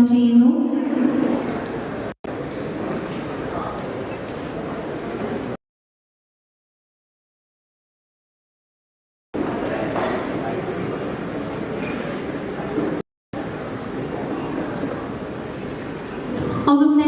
സ്വാഗതം ചെയ്യുന്നു ഒപ്പം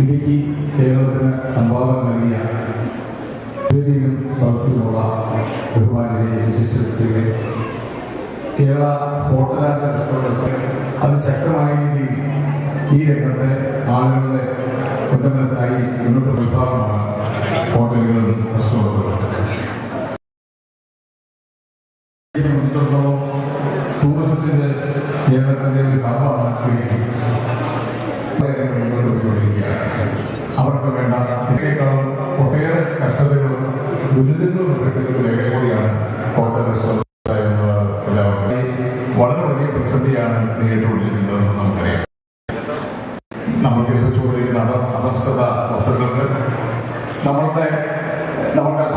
ഇടുക്കി കേരളത്തിന് സംഭാവന നൽകിയ വേദിയിലും സദസ്സിലുമുള്ള ബഹുമാനിയെ വിശേഷിപ്പിക്കുകയെ കേരള ഹോട്ടലാൻഡ് റെസ്റ്റോറൻസ് അത് രീതിയിൽ ഈ രംഗത്തെ ആളുകളുടെ ഉന്നമനത്തിനായി മുന്നോട്ട് വിഭാഗമാണ് ഹോട്ടലുകളും റെസ്റ്റോറന്റുകളും. കേരളത്തിന്റെ ഒരു ഹബ്ബാണ് പോയിക്കൊണ്ടിരിക്കുകയാണ് അവർക്ക് വേണ്ട ഒട്ടേറെ കഷ്ടതകളും ദുരിതങ്ങളും ഒരു മേഖല കൂടിയാണ് ഹോട്ടൽ വളരെ വലിയ പ്രതിസന്ധിയാണ് നേരിട്ടുകൊണ്ടിരിക്കുന്നതെന്ന് നമുക്കറിയാം നമുക്ക് ലഭിച്ചുകൊണ്ടിരിക്കുന്ന അസംസ്കൃത വസ്തുക്കൾക്ക് നമ്മളുടെ നമുക്ക്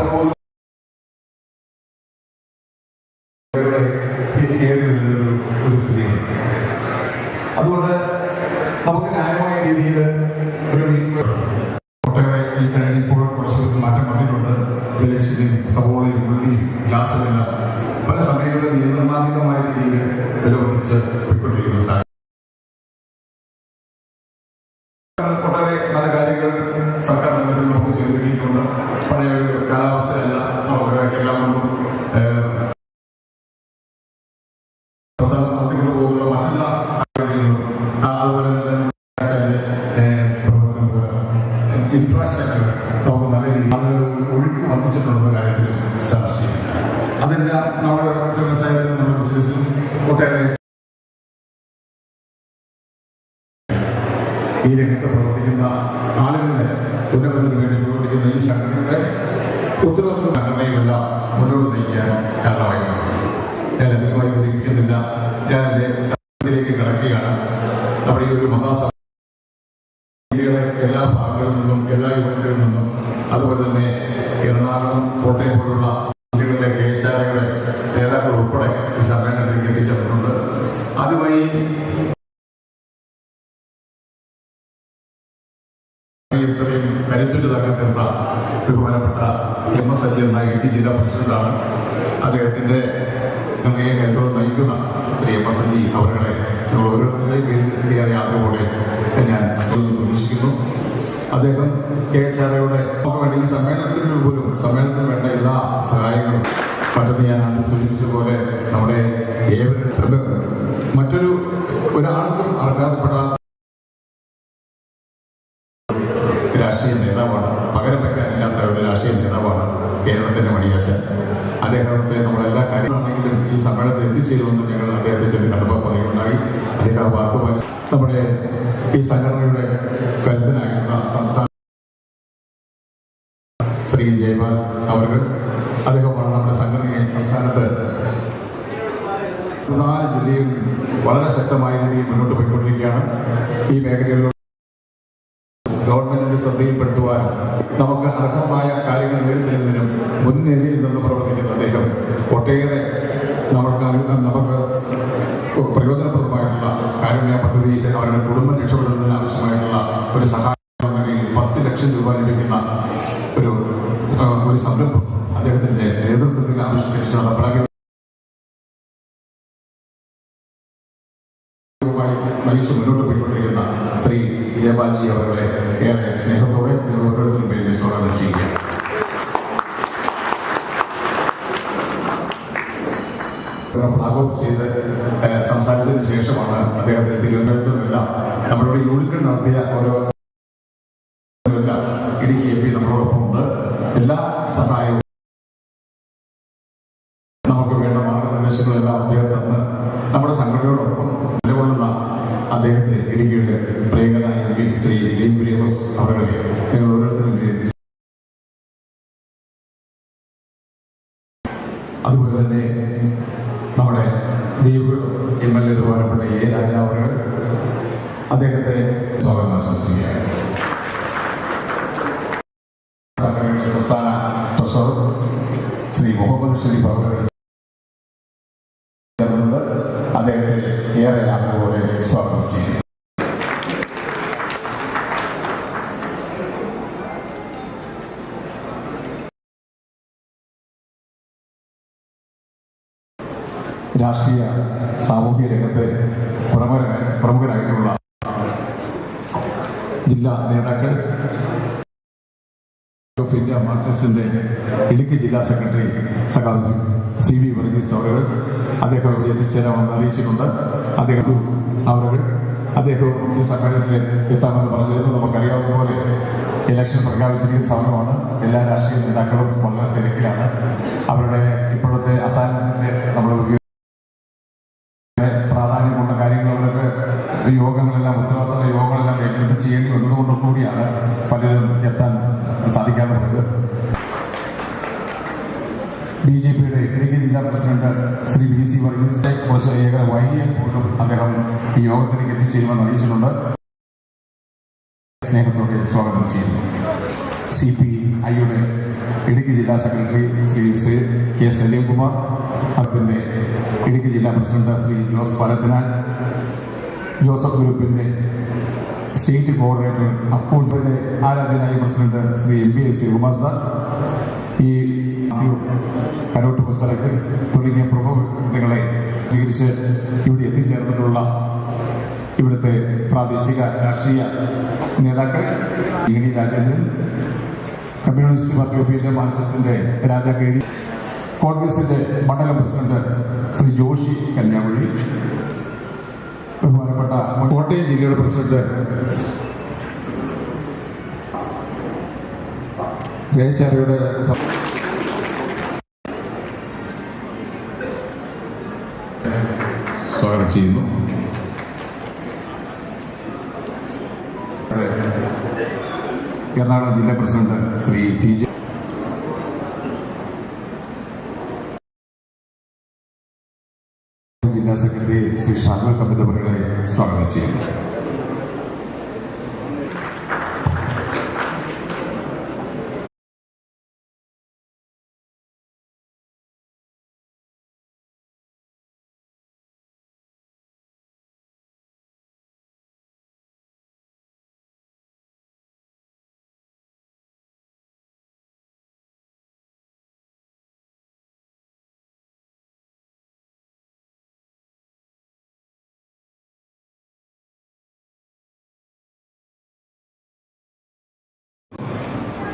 നമ്മുടെ വ്യവസായത്തിനും നമ്മുടെ ബിസിനസ്സിനും ഒക്കെ ഈ രംഗത്ത് പ്രവർത്തിക്കുന്ന ആളുകളുടെ ഉന്നമനത്തിന് വേണ്ടി പ്രവർത്തിക്കുന്ന ഈ സംഘടനയുടെ ഉത്തരവാദിത്വ മുന്നോട്ട് നയിക്കാൻ കാരണമായി ഞാൻ അധികമായി ധരിപ്പിക്കുന്നില്ല. ഞാൻ എന്റെ കിടക്കുകയാണ്. നമ്മുടെ ഈ ഒരു മഹാസഭ എല്ലാ ഭാഗങ്ങളിൽ നിന്നും എല്ലാ യുവാക്കളിൽ നിന്നും അതുപോലെ തന്നെ എറണാകുളം കോട്ടയം പോലുള്ള ആദ്യമായി ഇത്രയും കരുത്തുറ്റതാക്കാൻ തീർത്ത ബഹുമാനപ്പെട്ട എം എസ് അജി എന്ന ഇടുക്കി ജില്ലാ പ്രസിഡന്റാണ്. അദ്ദേഹത്തിന്റെ അങ്ങേ കരുത്തോട് നയിക്കുന്ന ശ്രീ എം എസ് അജി അവരുടെ നമ്മൾ ഓരോരുത്തരുടെയും യാത്രയോടെ ഞാൻ പ്രതീക്ഷിക്കുന്നു. അദ്ദേഹം കെ എച്ച് ആർഒയുടെ നമുക്ക് വേണ്ടി ഈ സമ്മേളനത്തിന് പോലും സമ്മേളനത്തിന് വേണ്ട എല്ലാ സഹായങ്ങളും മറ്റൊന്ന് ഞാൻ ആദ്യം സൂചിപ്പിച്ച പോലെ നമ്മുടെ ഏവരുടെ മറ്റൊരു ഒരാൾക്കും അർഹതപ്പെടാത്ത രാഷ്ട്രീയ നേതാവാണ്. പകരം വെക്കാനില്ലാത്ത കേരളത്തിന്റെ മണിയാശൻ. അദ്ദേഹത്തെ നമ്മളെല്ലാ കാര്യങ്ങളാണെങ്കിലും ഈ സമ്മേളനത്തിൽ എത്തിച്ചേരുമെന്ന് ഞങ്ങൾ അദ്ദേഹത്തെ ചെന്ന് കണ്ടപ്പോൾ പറയുകയുണ്ടായി. അദ്ദേഹം വാക്കുപോലെ വാക്ക് നമ്മുടെ ഈ സംഘടനയുടെ കരുതനായിട്ടുള്ള സംസ്ഥാന ശ്രീ ജയപാൽ അവർ അദ്ദേഹമാണ് നമ്മുടെ സംഘടനയെ സംസ്ഥാനത്ത് പതിനാല് ജില്ലയിൽ വളരെ ശക്തമായ രീതിയിൽ മുന്നോട്ട് പോയിക്കൊണ്ടിരിക്കുകയാണ് ഈ മേഖലകളിൽ ഗവൺമെന്റിന്റെ ശ്രദ്ധയിൽപ്പെടുത്തുവാൻ നമുക്ക് അർഹമായ കാര്യങ്ങൾ നേടിത്തരുന്നതിനും മുൻനിരയിൽ നിന്ന് പ്രവർത്തിക്കുന്ന അദ്ദേഹം ഒട്ടേറെ നമുക്ക് നമുക്ക് പ്രയോജനപ്രദമായിട്ടുള്ള കാരുണ്യ പദ്ധതിയിൽ അവരുടെ കുടുംബം രക്ഷപ്പെടുന്നതിന് ആവശ്യമായിട്ടുള്ള ഒരു സഹായം പത്ത് ലക്ഷം രൂപ ലഭിക്കുന്ന ഒരു ഒരു സംരംഭം അദ്ദേഹത്തിന്റെ നേതൃത്വത്തിൽ ആവിഷ്കരിച്ച് നടപ്പിലാക്കി മുന്നോട്ട് പോയിക്കൊണ്ടിരിക്കുന്ന ശ്രീ ജയപാൽജി അവരുടെ ഏറെ സ്നേഹത്തോടെ ഓരോരുത്തരും പേരിൽ സ്വാഗതം ചെയ്യുക ഫ്ലാഗ് ഓഫ് ചെയ്ത് സംസാരിച്ചതിന് ശേഷമാണ് അദ്ദേഹത്തിന് തിരുവനന്തപുരത്തുമെല്ലാം നമ്മളിവിടെ യൂണിറ്റിൽ നടത്തിയ ഓരോ ഇടുക്കി എം പി നമ്മളോടൊപ്പം ഉണ്ട്. എല്ലാ സഹായവും നമുക്ക് വേണ്ട മാർഗനിർദ്ദേശങ്ങളെല്ലാം അദ്ദേഹം തന്ന് നമ്മുടെ സംഘടനയോടൊപ്പം ജില്ലാ നേതാക്കൾ. ഓഫ് ഇന്ത്യ മാർക്സിസ്റ്റിന്റെ ഇടുക്കി ജില്ലാ സെക്രട്ടറി സഖാവ് സി വി വർഗീസ് അവർ അദ്ദേഹം ഇവിടെ എത്തിച്ചേരാമെന്ന് അറിയിച്ചിട്ടുണ്ട്. അദ്ദേഹം അവർ അദ്ദേഹം ഈ സംഘടനയിൽ എത്താമെന്ന് പറഞ്ഞിരുന്നു. നമുക്കറിയാവുന്ന പോലെ ഇലക്ഷൻ പ്രഖ്യാപിച്ചിരിക്കുന്ന സമയമാണ്. എല്ലാ രാഷ്ട്രീയ നേതാക്കളും വളരെ തിരക്കിലാണ്. അവരുടെ ഇപ്പോഴത്തെ അസാന്നിധ്യത്തെ നമ്മൾ പ്രാധാന്യമുള്ള കാര്യങ്ങൾ അവരൊക്കെ യോഗങ്ങളെല്ലാം ഉത്തരവാദിത്തമുള്ള യോഗങ്ങളെല്ലാം ഏറ്റെടുത്ത് ചെയ്യേണ്ടി വന്നതുകൊണ്ട് കൂടിയാണ് പലരും എത്താൻ സാധിക്കാതെ പോയത് ബി ജെ പിയുടെ ഇടുക്കി ജില്ലാ പ്രസിഡന്റ് ശ്രീ വി സി കുറച്ച് ഏറെ വൈകിയാൽ പോലും അദ്ദേഹം ഈ യോഗത്തിലേക്ക് എത്തിച്ചേരുമെന്ന് അറിയിച്ചിട്ടുണ്ട്. സ്നേഹത്തോടെ സ്വാഗതം ചെയ്യുന്നു. സി പി ഐയുടെ ഇടുക്കി ജില്ലാ secretary Shri C K Salimkumar അതിന്റെ ഇടുക്കി ജില്ലാ പ്രസിഡന്റ് ശ്രീ ജോസ് പാലത്തിനാൽ ജോസഫ് ഗ്രൂപ്പിന്റെ സ്റ്റേറ്റ് കോർഡിനേറ്റർ അപ്പോഴത്തെ ആരാധനായ president Shri M B S Sreekumar sir ഈ കരോട്ട് കൊച്ചറയ്ക്ക് തുടങ്ങിയ പ്രമുഖ വ്യക്തികളെ സ്വീകരിച്ച് ഇവിടെ എത്തിച്ചേർന്നിട്ടുള്ള ഇവിടുത്തെ പ്രാദേശിക രാഷ്ട്രീയ നേതാക്കൾ ഇങ്ങനി Rajendran communist party of India മാർക്സിസ്റ്റിന്റെ Raja K D കോൺഗ്രസിന്റെ മണ്ഡലം പ്രസിഡന്റ് ശ്രീ ജോഷി കന്യാകുഴി ബഹുമാനപ്പെട്ട കോട്ടയം ജില്ലയുടെ പ്രസിഡന്റ് ജയചാരിയുടെ സ്വാഗതം ചെയ്യുന്നു. എറണാകുളം ജില്ലാ പ്രസിഡന്റ് ശ്രീ ടി ജെ ജില്ലാ സെക്രട്ടറി ശ്രീ ഷാഹുൽ കമ്മിതവരുടെ സ്വാഗതം ചെയ്യുന്നു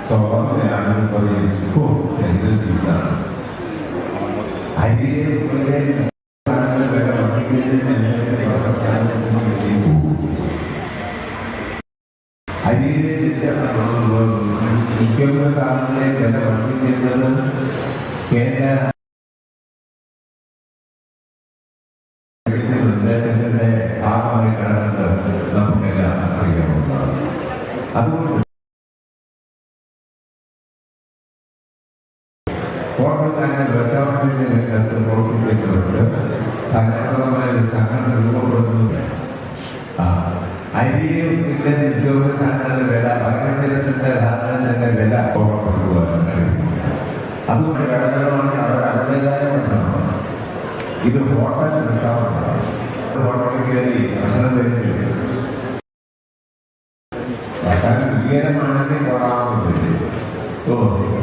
സ്വാഭാവികമാണ് അനുഭവിക്കും എന്ന് പോലെ അതിലെ മിക്കവാറും സാധനങ്ങളെ വില വർദ്ധിക്കുന്നത് കേന്ദ്ര ഇത് ഹോട്ടൽ റെസ്റ്റോറന്റാണ് ഹോട്ടലിൽ കയറി ഭക്ഷണം കഴിച്ചില്ല ഭക്ഷണം വിജയമാണെങ്കിൽ കൊള്ളാവുന്നില്ല ഓ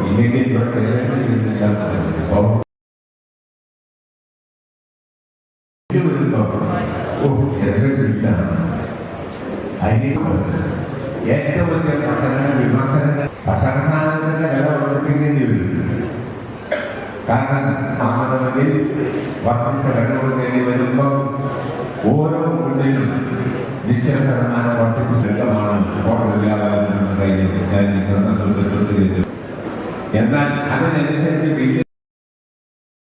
ഇല്ലെങ്കിൽ ഇവിടെ കയറിയില്ല ഓ. ഓ എതിർക്കില്ല അതിന് ഏറ്റവും വലിയ ഭക്ഷണ വിമർശനങ്ങൾ ഭക്ഷണസാധനത്തിന്റെ വില വർദ്ധിപ്പിക്കേണ്ടി വരും. കാരണം ആമണമെങ്കിൽ വർദ്ധിച്ച വില കൊടുക്കേണ്ടി വരുമ്പോൾ ഓരോ ഉള്ളിലും നിശ്ചയ ശതമാനം എന്നാൽ അതിനനുസരിച്ച് ബില്ല്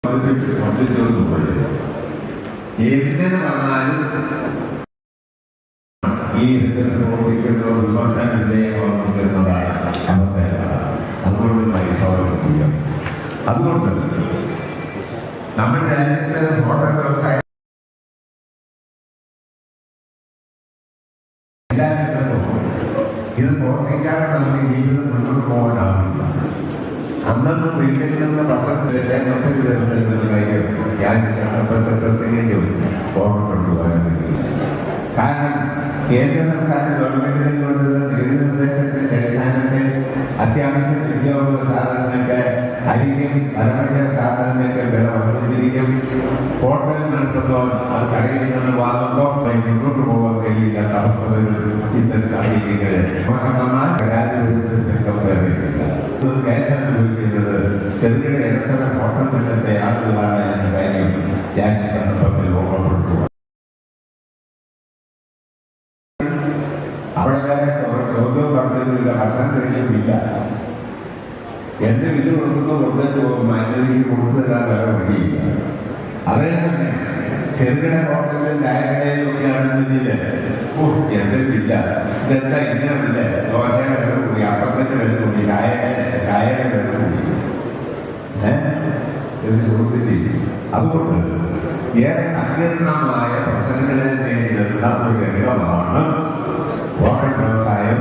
വർദ്ധിപ്പിച്ച് വർദ്ധിച്ചുകൊണ്ട് പോയത് എന്തിനു വന്നാലും ഈ വിധത്തിൽ പ്രവർത്തിക്കുന്ന വിമർശന വിധേയമാകുന്നതായ അവസ്ഥയാണ് അതുകൊണ്ട് പരിശോധന അതുകൊണ്ട് നമ്മുടെ രാജ്യത്തെ എല്ലാവരും ഇത് പ്രവർത്തിക്കാതെ നമുക്ക് ജീവിതം മുന്നോട്ട് പോകാനാവില്ല അന്നൊന്നും വീട്ടിൽ നിന്ന് പത്രത്തിൽ സാഹചര്യങ്ങളിൽ മോശമായ പരാജയത്തില്ല കേസ് അനുഭവിക്കുന്നത് ചെറുകിട ഇടത്തര ഹോട്ടൽ രംഗത്തെ ആളുകളാണ് എന്ന കാര്യം ഞാൻ ഈ സന്ദർഭത്തിൽ ഓർമ്മപ്പെടുത്തുക അവിടെ അവർ ചോദ്യം പറഞ്ഞില്ല ഭക്ഷണം കൊടുത്തു തരാൻ വേറെ വഴിയില്ല അതേസമയം ചെറുകിട ഹോട്ടലിൽ ചായക്കടയിലൊക്കെയാണെന്നില്ല ഓ എന്തില്ല ഇതെന്താ ഇങ്ങനെയല്ല ദോശയുടെ വില കൂടി അപ്പത്തിന്റെ വില കൂടി ചായയുടെ ചായയുടെ വില കൂടി ഏഹ് എന്ന് ചോദിച്ചിട്ട് അതുകൊണ്ട് സങ്കീർണമായ പ്രശ്നങ്ങളെ നേരിടുന്ന ഒരു രംഗമാണ് ഹോട്ടൽ വ്യവസായം.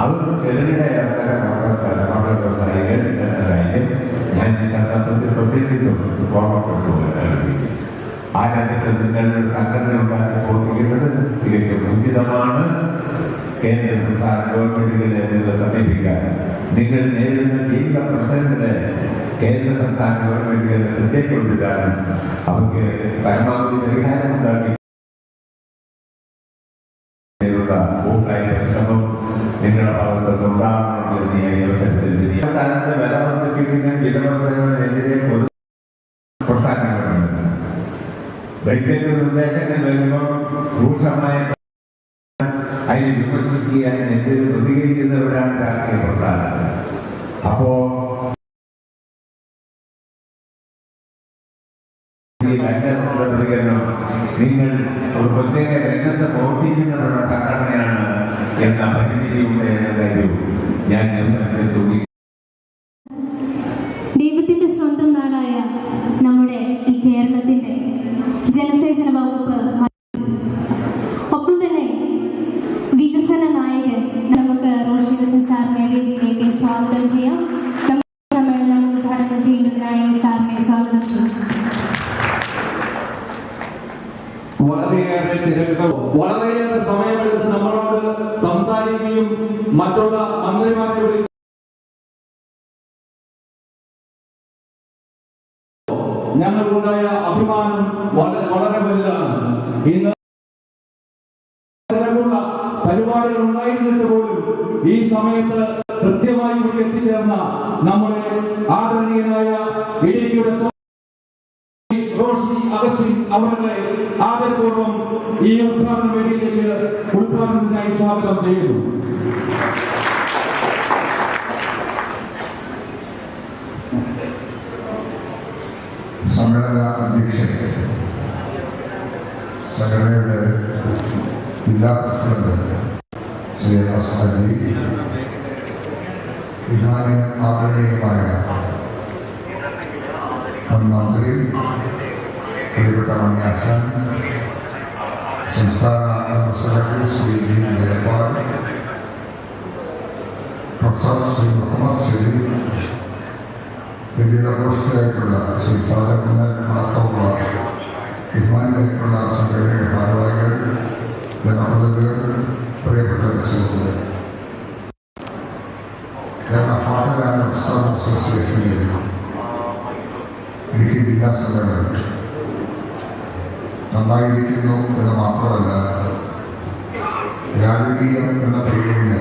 അതും ചെറുകിട ഇടത്തര ഹോട്ടൽ ഹോട്ടൽ വ്യവസായികൾ എന്ന ഞാൻ ഈ സന്ദർഭത്തിൽ പ്രത്യേകിച്ചും ഓർമ്മപ്പെടുത്തുകയാണ് ആ രാജ്യത്ത് നിങ്ങളുടെ സംഘടന ഉണ്ടാക്കി പ്രവർത്തിക്കുന്നത് തികച്ചും ഉചിതമാണ്. കേന്ദ്ര സംസ്ഥാന ഗവൺമെന്റുകളെ നിങ്ങൾ സമീപിക്കാൻ. നിങ്ങൾ നേരിടുന്ന ജീവിത പ്രശ്നങ്ങളെ കേന്ദ്ര സംസ്ഥാന ഗവൺമെന്റുകളെ ശ്രദ്ധയ്ക്കൊണ്ടുവരാനും അവർക്ക് പരമാവധി പരിഹാരം ഉണ്ടാക്കി കൂട്ടായ പരിശ്രമം നിങ്ങളുടെ ഭാഗത്ത് നിന്നുണ്ടാവണമെന്ന് ഈ അവസരത്തിൽ സ്ഥാനത്ത് വില വർദ്ധിപ്പിക്കുന്ന വിലവർദ്ധനവിനെതിരെ പൊതു പ്രോത്സാഹനങ്ങളുണ്ട് വൈദ്യുത നിർദ്ദേശങ്ങൾ വരുമ്പോൾ രൂക്ഷമായ അതിനെ വിമർശിക്കുക അതിനെതിരെ പ്രതികരിക്കുന്നവരാണ് രാഷ്ട്രീയ പ്രസ്ഥാനങ്ങൾ. അപ്പോ എന്ന പരിമിതിയുണ്ട് എന്ന കാര്യവും ഞാൻ നിർദ്ദേശിച്ചു സമയത്ത് കൃത്യമായി ഇവിടെ എത്തിച്ചേർന്ന നമ്മുടെ ആദരണീയനായ ഇടുക്കിയുടെ അഗസ്റ്റിൻ അവരുടെ ആദരപൂർവം ഈ ഉദ്ഘാടന വേദിയിലേക്ക് ഉദ്ഘാടനത്തിനായി സ്വാഗതം ചെയ്യുന്നു. സമ്മേളന അധ്യക്ഷൻ സംഘടനയുടെ ജില്ലാ പ്രസിഡന്റ് ശ്രീ ആദരണീയമായ മുൻ മന്ത്രി പ്രിയപ്പെട്ട മണിയാസൻ സംസ്ഥാന secretary Shri V Jayapal professor Shri Muhammad Sharif വിദ്യാഘോഷത്തിലായിട്ടുള്ള Shri സാധകുമാർ അടക്കമുള്ള ബഹുമാനിയായിട്ടുള്ള സംഘടന നന്നായിരിക്കുന്നു എന്ന് മാത്രമല്ല രാജകീയം എന്ന പേരിന്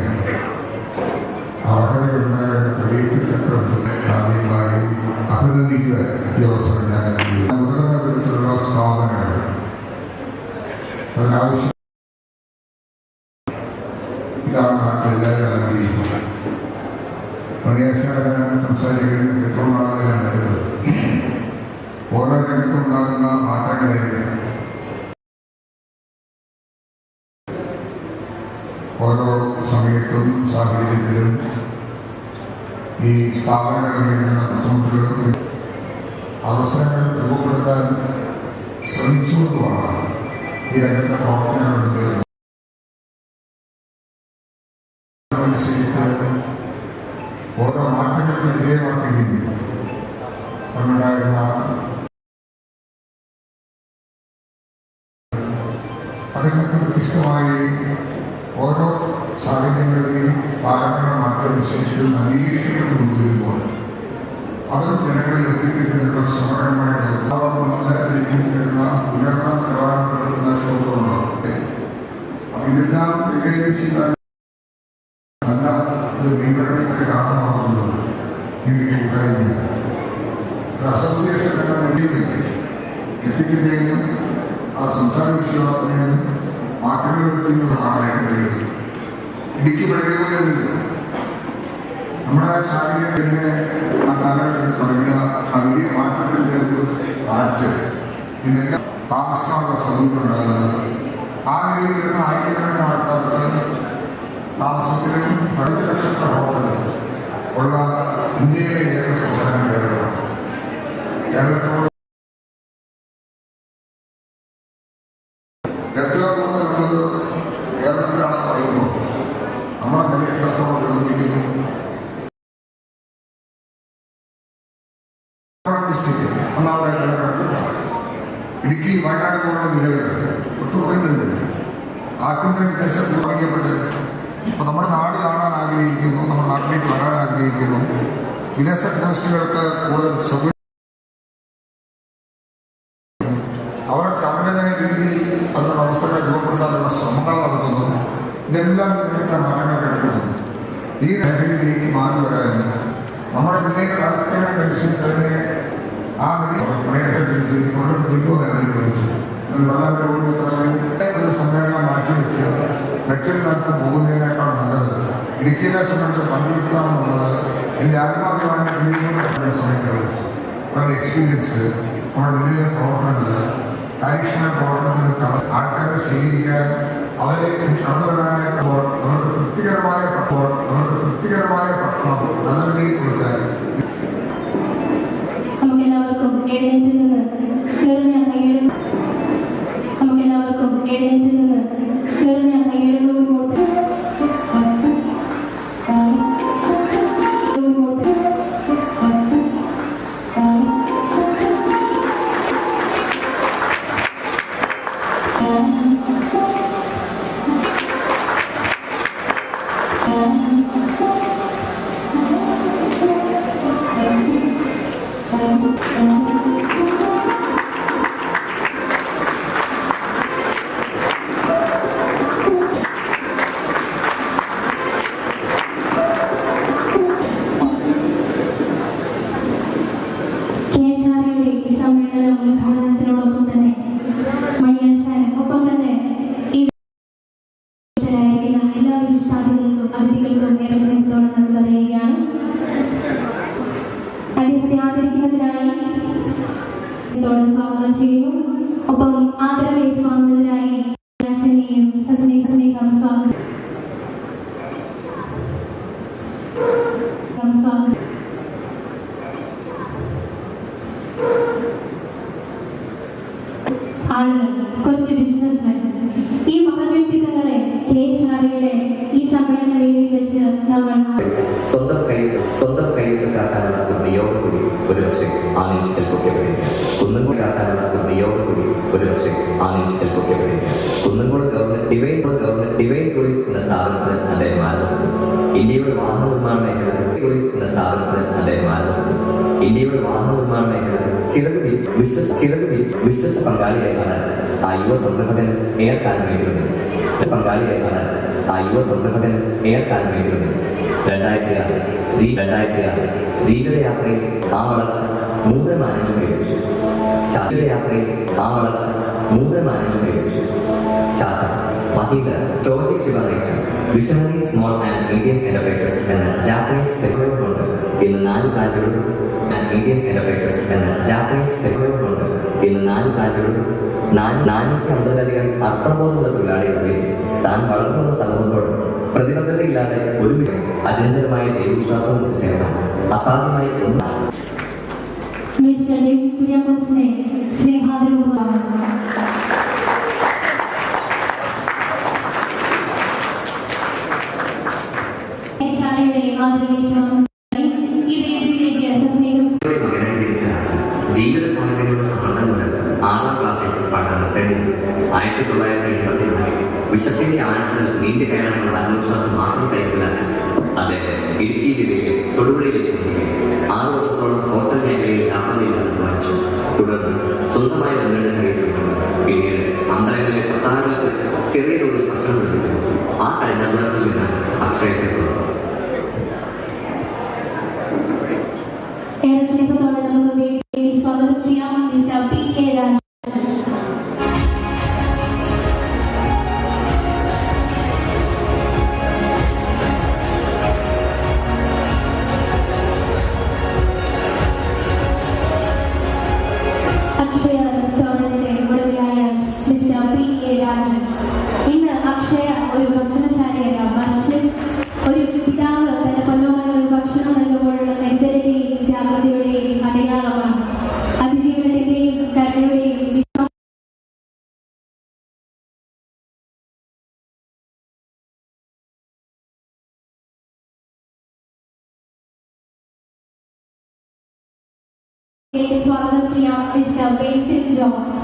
അർഹതയുണ്ട് എന്ന് തെളിയിക്കപ്പെട്ട ആദ്യമായി അഭിനന്ദിക്കുക ഈ അവസരം ഞാൻ നൽകിയത്. വിധത്തിലുള്ള സ്ഥാപനങ്ങൾ അതിനാവശ്യം സമയത്തും സാഹചര്യത്തിലും ഈ സ്ഥാപനങ്ങൾ നേരിടുന്ന ബുദ്ധിമുട്ടുകളും അവസരങ്ങൾ രൂപപ്പെടുത്താൻ ശ്രമിച്ചുകൊണ്ടുമാണ് ഈ രംഗത്തെ അനുസരിച്ച് ഓരോ മാറ്റങ്ങൾക്ക് വിധേയമാക്കേണ്ടി പണ്ടുണ്ടായിരുന്ന അതിൽ നിന്ന് വ്യത്യസ്തമായി എത്തിക്കുന്നതിനുള്ള നല്ല രീതിയിൽ വരുന്ന ഉയർന്ന നിലവാരപ്പെടുന്ന ഷോകളുണ്ട് അപ്പം ഇതെല്ലാം ചെയ്യാൻ നല്ല ഒരു വിപണനത്തിന് കാരണമാകുന്നത് ഈ ഉണ്ടായിരുന്നില്ല അസോസിയേഷൻ എന്ന നിലയിലേക്ക് എത്തിക്കുന്നതിനും ആ സംസാര വിഷയമാക്കുന്നതിനും മാറ്റങ്ങൾ വരുത്തുന്നതിനും കാണാനായിട്ട് കഴിയുന്നത് ഇടുക്കി പഴയ പോലെ നമ്മുടെ ശാരീരികത്തിന്റെ ആ കാലഘട്ടത്തിൽ തുടങ്ങിയ വലിയ മാറ്റത്തിന്റെ ഒരു കാറ്റ് ഇതെല്ലാം താമസിക്കാനുള്ള സൗകര്യം ഉണ്ടാകുന്നത് ആ നിലയിൽ വരുന്ന ആയിരക്കണക്കിന് ആൾക്കാർക്ക് താമസത്തിനും പതിനഞ്ച് ലക്ഷത്തെ ഹോട്ടലിൽ ഉള്ള ഇന്ത്യയിലെ ഏക സംസ്ഥാനം കേരളമാണ്. കേരളത്തോട് ആഭ്യന്തര വിദേശത്ത് തുടങ്ങിയപ്പെട്ട് അപ്പോൾ നമ്മുടെ നാട് കാണാൻ ആഗ്രഹിക്കുന്നു നമ്മുടെ നാട്ടിലേക്ക് വരാൻ ആഗ്രഹിക്കുന്നു. വിദേശ ടൂറിസ്റ്റുകൾക്ക് കൂടുതൽ സൗകര്യം എക്സ്പീരിയൻസ് നമ്മുടെ ജില്ലയിലെ പ്രവർത്തനങ്ങൾ കാര്യക്ഷമ പ്രവർത്തനങ്ങൾ തട- ആൾക്കാരെ സ്വീകരിക്കാൻ അവരെ കടന്നുവരാനായിട്ടുമ്പോൾ അവർക്ക് തൃപ്തികരമായ അപ്പോൾ അവർക്ക് തൃപ്തികരമായ ഭക്ഷണം നല്ല നിലയിൽ കൊടുക്കാൻ നമുക്കെല്ലാവർക്കും എഴുന്നേറ്റ് നിന്ന് നിറഞ്ഞ കൈയ്യടി നമുക്കെല്ലാവർക്കും എഴുന്നേറ്റ് നിന്ന് ഡിവൈൻ ഡിവൈൻ കുടി എന്ന സ്ഥാപനത്തിന് അദ്ദേഹം ആയിരുന്നു ഇന്ത്യയുടെ വാഹന നിർമ്മാണ മേഖല എന്ന സ്ഥാപനത്തിന് അദ്ദേഹം ആയിരുന്നു ഇന്ത്യയുടെ വാഹന നിർമ്മാണ മേഖല ചിറക് ബീച്ച് വിശ്വസ് ചിറക് ബീച്ച് വിശ്വസ്ത പങ്കാളിയായി മാറാൻ ആ യുവ സംരംഭകന് ഏർക്കാലം വേണ്ടിയുണ്ട് പങ്കാളിയായി മാറാൻ ആ യുവ സംരംഭകന് ഏർക്കാലം വേണ്ടിയുണ്ട് രണ്ടായിരത്തി ആറ് ജീ രണ്ടായിരത്തി ആറ് ജീവിതയാത്രയിൽ ആ വളർച്ച മൂന്ന് മാനങ്ങൾ കൈവരിച്ചു ജീവിതയാത്രയിൽ ആ വളർച്ച മൂന്ന് മാനങ്ങൾ കൈവരിച്ചു Tata Mahindra Toji visionary small and medium enterprises എന്ന ജാപ്പനീസ് ടെക്നോളജികളുണ്ട് ഇന്ന് നാല് ബ്രാൻഡുകളും ആൻഡ് മീഡിയം എന്റർപ്രൈസസ് എന്ന ജാപ്പനീസ് ടെക്നോളജികളുണ്ട് ഇന്ന് നാല് നാല് നാനൂറ്റി അമ്പതിലധികം അർത്ഥബോധമുള്ള തൊഴിലാളികളിൽ താൻ വളർന്നു വന്ന സമൂഹത്തോട് പ്രതിബദ്ധതയില്ലാതെ ഒരു അചഞ്ചലമായ ദൈവവിശ്വാസവും ചേർന്ന അസാധ്യമായ ഒന്നും മിസ്റ്റർ ഡേവിഡ് കുര്യാക്കോസിനെ സ്നേഹാദരവുമാണ് ജീവിത സാഹചര്യങ്ങളുടെ സമ്മർദ്ദം മൂലം ആറാം ക്ലാസ്സിൽ പഠനം നിർത്തേണ്ടി ആയിരത്തി തൊള്ളായിരത്തി എൺപത്തി നാലിൽ വിശപ്പിന്റെ ആഴത്തിൽ നീണ്ടു കയറാനുള്ള ആത്മവിശ്വാസം മാത്രം കൈക്കലാക്കി അദ്ദേഹം ഇടുക്കി ജില്ലയിലെ തൊടുപുഴയിലേക്ക് കൊണ്ടുപോയി വർഷത്തോളം ഹോട്ടൽ മേഖലയിൽ വായിച്ചു തുടർന്ന് സ്വന്തമായി ഒന്നിന്റെ ചികിത്സിക്കുന്നു പിന്നീട് അമ്പലങ്ങളിലെ സത്താനങ്ങൾക്ക് ചെറിയ തോതിൽ പ്രശ്നം ആ കഠിനാധ്വാനത്തിൽ നിന്നാണ് അക്ഷയത്തെത്തുന്നത് സ്വാഗതം ചെയ്യാം മിസ്റ്റർ ബേസിൽ ജോൺ